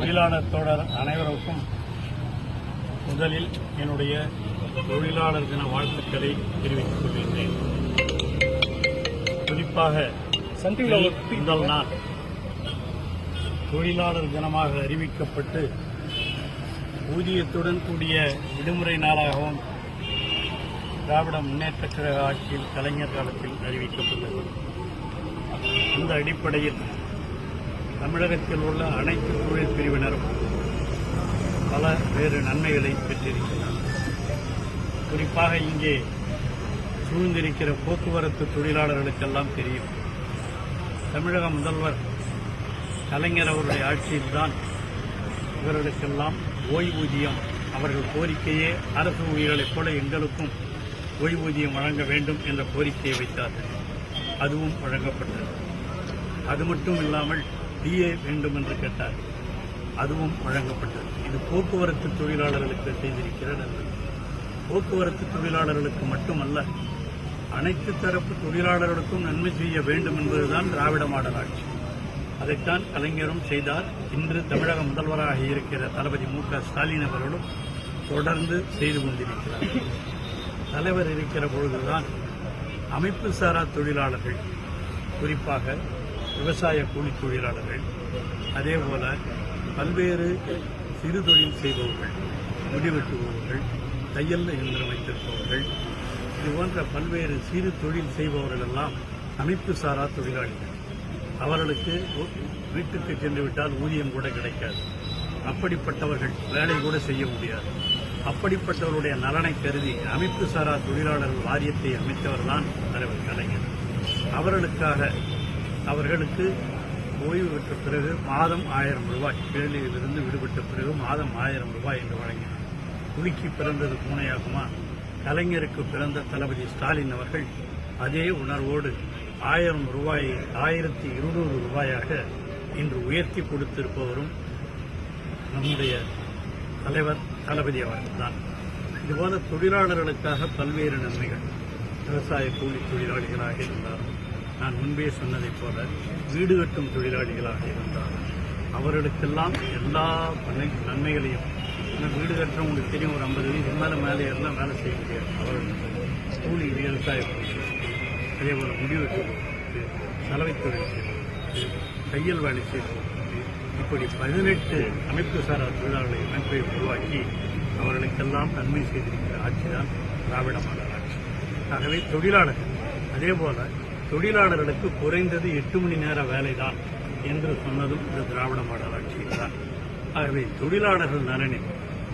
தொழிலாளர் தோழர் அனைவருக்கும் முதலில் என்னுடைய தொழிலாளர் தின வாழ்த்துக்களை தெரிவித்துக் கொள்கின்றேன். குறிப்பாக முதல் நாள் தொழிலாளர் தினமாக அறிவிக்கப்பட்டு ஊதியத்துடன் கூடிய விடுமுறை நாளாகவும் திராவிட முன்னேற்ற கழக ஆட்சியில் கலைஞர் காலத்தில் அறிவிக்கப்பட்டது. அந்த அடிப்படையில் தமிழகத்தில் உள்ள அனைத்து தொழில் பிரிவினரும் பல வேறு நன்மைகளை பெற்றிருக்கிறார் குறிப்பாக இங்கே சூழ்ந்திருக்கிற போக்குவரத்து தொழிலாளர்களுக்கெல்லாம் தெரியும். தமிழக முதல்வர் கலைஞர் அவருடைய ஆட்சியில்தான் இவர்களுக்கெல்லாம் ஓய்வூதியம் அவர்கள் கோரிக்கையே அரசு ஊழியர்களைப் போல எங்களுக்கும் ஓய்வூதியம் வழங்க வேண்டும் என்ற கோரிக்கையை வைத்தார்கள். அதுவும் வழங்கப்பட்டது. அது மட்டும் இல்லாமல் டிஏ வேண்டும் என்று கேட்டார். அதுவும் வழங்கப்பட்டது. இது போக்குவரத்து தொழிலாளர்களுக்கு செய்திருக்கிற போக்குவரத்து தொழிலாளர்களுக்கு மட்டுமல்ல அனைத்து தரப்பு தொழிலாளர்களுக்கும் நன்மை செய்ய வேண்டும் என்பதுதான் திராவிட மாடல் ஆட்சி. அதைத்தான் கலைஞரும் செய்தார். இன்று தமிழக முதல்வராக இருக்கிற தளபதி மு க ஸ்டாலின் அவர்களும் தொடர்ந்து செய்து கொண்டிருக்கிறார். தலைவர் இருக்கிற பொழுதுதான் அமைப்பு சாரா தொழிலாளர்கள் குறிப்பாக விவசாய கூலி தொழிலாளர்கள் அதே போல பல்வேறு சிறு தொழில் செய்பவர்கள் முடிவெட்டுபவர்கள் தையல் இயந்திரம் வைத்திருப்பவர்கள் இது போன்ற பல்வேறு சிறு தொழில் செய்பவர்கள் எல்லாம் அமைப்பு சாரா தொழிலாளிகள். அவர்களுக்கு வீட்டுக்கு சென்று விட்டால் ஊதியம் கூட கிடைக்காது. அப்படிப்பட்டவர்கள் வேலை கூட செய்ய முடியாது. அப்படிப்பட்டவருடைய நலனை கருதி அமைப்பு சாரா தொழிலாளர்கள் வாரியத்தை அமைத்தவர்தான் தலைவர் கலைஞர். அவர்களுக்காக அவர்களுக்கு ஓய்வு பெற்ற பிறகு மாதம் ஆயிரம் ரூபாய் வேலையிலிருந்து விடுபட்ட பிறகு மாதம் ஆயிரம் ரூபாய் என்று வழங்கினார். புலிக்கு பிறந்தது பூனையாகுமா? கலைஞருக்கு பிறந்த தளபதி ஸ்டாலின் அவர்கள் அதே உணர்வோடு ஆயிரம் ரூபாயை ஆயிரத்தி இருநூறு ரூபாயாக இன்று உயர்த்தி கொடுத்திருப்பவரும் நம்முடைய தலைவர் தளபதி அவர்கள்தான். இதுபோல தொழிலாளர்களுக்காக பல்வேறு நன்மைகள். விவசாய கூலி தொழிலாளிகளாக இருந்தாலும் நான் முன்பே சொன்னதைப் போல வீடு கட்டும் தொழிலாளிகளாக இருந்தால் அவர்களுக்கெல்லாம் எல்லா பணி- நன்மைகளையும் ஏன்னா வீடு கட்டுற உங்களுக்கு தெரியும் ஒரு ஐம்பது வயசு மேலே மேலே எல்லாம் வேலை செய்ய முடியாது. அவர்கள் கூலி விவசாய அதே போல் முடிவு சலவைத் தொழில் தையல் வேலை செய்வது இப்படி பதினெட்டு அமைப்பு சாரா தொழிலாளர்களை அமைப்பை உருவாக்கி அவர்களுக்கெல்லாம் நன்மை செய்திருக்கிற ஆட்சிதான் திராவிட மாடல் ஆட்சி. ஆகவே தொழிலாளர்கள் அதே போல தொழிலாளர்களுக்கு குறைந்தது எட்டு மணி நேர வேலைதான் என்று சொன்னதும் இந்த திராவிட மாடல் ஆட்சியில்தான் ஆகவே தொழிலாளர்கள் நலனில்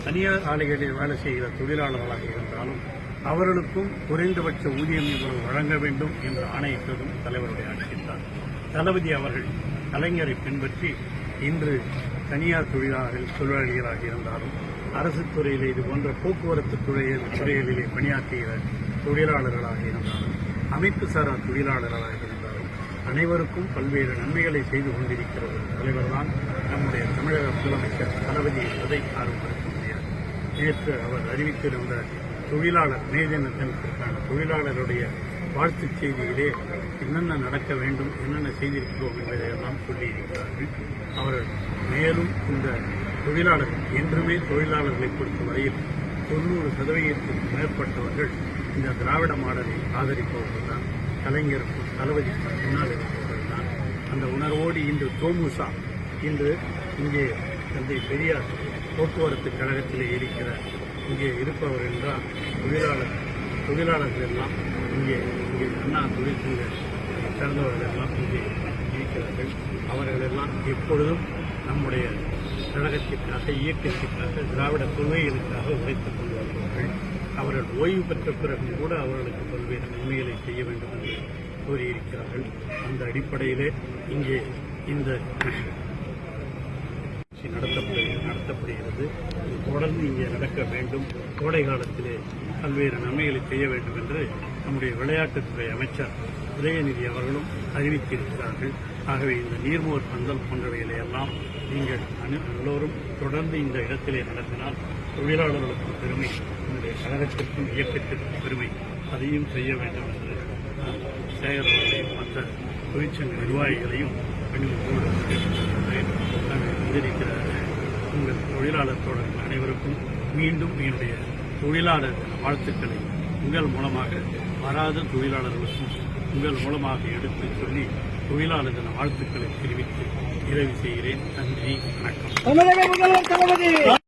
தனியார் ஆலைகளில் வேலை செய்கிற தொழிலாளர்களாக இருந்தாலும் அவர்களுக்கும் குறைந்தபட்ச ஊதியம் இவர்கள் வழங்க வேண்டும் என்று ஆணையிட்டதும் தலைவருடைய ஆட்சியில்தான் தளபதி அவர்கள் கலைஞரை பின்பற்றி இன்று தனியார் தொழிலாளர்கள் தொழிலாளிகளாக இருந்தாலும் அரசு துறையிலே இது போன்ற போக்குவரத்து துறையில் துறைகளிலே பணியாற்றுகிற தொழிலாளர்களாக இருந்தாலும் அமைப்பு சாரா தொழிலாளர்களாக இருந்தாலும் அனைவருக்கும் பல்வேறு நன்மைகளை செய்து கொண்டிருக்கிற ஒரு தலைவர்தான் நம்முடைய தமிழக முதலமைச்சர் தளபதி என்பதை யாரும் மறுக்க முடியாது. நேற்று அவர் அறிவித்திருந்த தொழிலாளர் மே தினத்திற்கான தொழிலாளருடைய வாழ்த்துச் செய்தியிலே என்னென்ன நடக்க வேண்டும் என்னென்ன செய்திருக்கிறோம் என்பதையெல்லாம் சொல்லியிருக்கிறார்கள். அவர்கள் மேலும் இந்த தொழிலாளர்கள் என்றுமே தொழிலாளர்களை பொறுத்தவரையில் தொண்ணூறு சதவீதத்திற்கு மேற்பட்டவர்கள் இந்த திராவிட மாடலை ஆதரிப்பவர்கள் தான் கலைஞருக்கும் தளபதிக்கும் முன்னால் இருப்பவர்கள் தான் அந்த உணர்வோடு இன்று தோமுசா இன்று இங்கே தந்தை பெரியார் போக்குவரத்து கழகத்தில் இருக்கிற இங்கே இருப்பவர் என்றால் தொழிலாளர் தொழிலாளர்கள் எல்லாம் இங்கே இங்கே அண்ணா தொழிற்சங்க சேர்ந்தவர்கள் எல்லாம் இங்கே இருக்கிறார்கள். அவர்களெல்லாம் எப்பொழுதும் நம்முடைய கழகத்திற்காக இயக்கத்திற்காக திராவிட கொள்கைகளுக்காக உழைத்துக் கொண்டு வருபவர்கள் அவர்கள் ஓய்வு பெற்ற பிறகும் கூட அவர்களுக்கு பல்வேறு நன்மைகளை செய்ய வேண்டும் என்று கூறியிருக்கிறார்கள். அந்த அடிப்படையிலே இங்கே இந்த நிகழ்ச்சி நடத்தப்படுகிறது நடத்தப்படுகிறது. இது தொடர்ந்து இங்கே நடக்க வேண்டும். கோடை காலத்திலே பல்வேறு நன்மைகளை செய்ய வேண்டும் என்று நம்முடைய விளையாட்டுத்துறை அமைச்சர் உதயநிதி அவர்களும் அறிவித்திருக்கிறார்கள். ஆகவே இந்த நீர்மோர் பந்தல் போன்றவைகளை எல்லாம் நீங்கள் அணு எல்லோரும் தொடர்ந்து இந்த இடத்திலே நடத்தினால் தொழிலாளர்களுக்கும் பெருமை நம்முடைய கழகத்திற்கும் இயக்கத்திற்கும் பெருமை. அதையும் செய்ய வேண்டும் என்று நான் சேகர் அவர்களையும் மற்ற தொழிற்சங்க நிர்வாகிகளையும் பணிவோடு நாங்கள் வந்திருக்கிற உங்கள் தொழிலாளர் தோழர்கள் அனைவருக்கும் மீண்டும் என்னுடைய தொழிலாளர் வாழ்த்துக்களை உங்கள் மூலமாக வராத தொழிலாளர்களுக்கும் உங்கள் மூலமாக எடுத்து சொல்லி தொழிலாளர் வாழ்த்துக்களை தெரிவித்து நிறைவு செய்கிறேன். நன்றி வணக்கம்.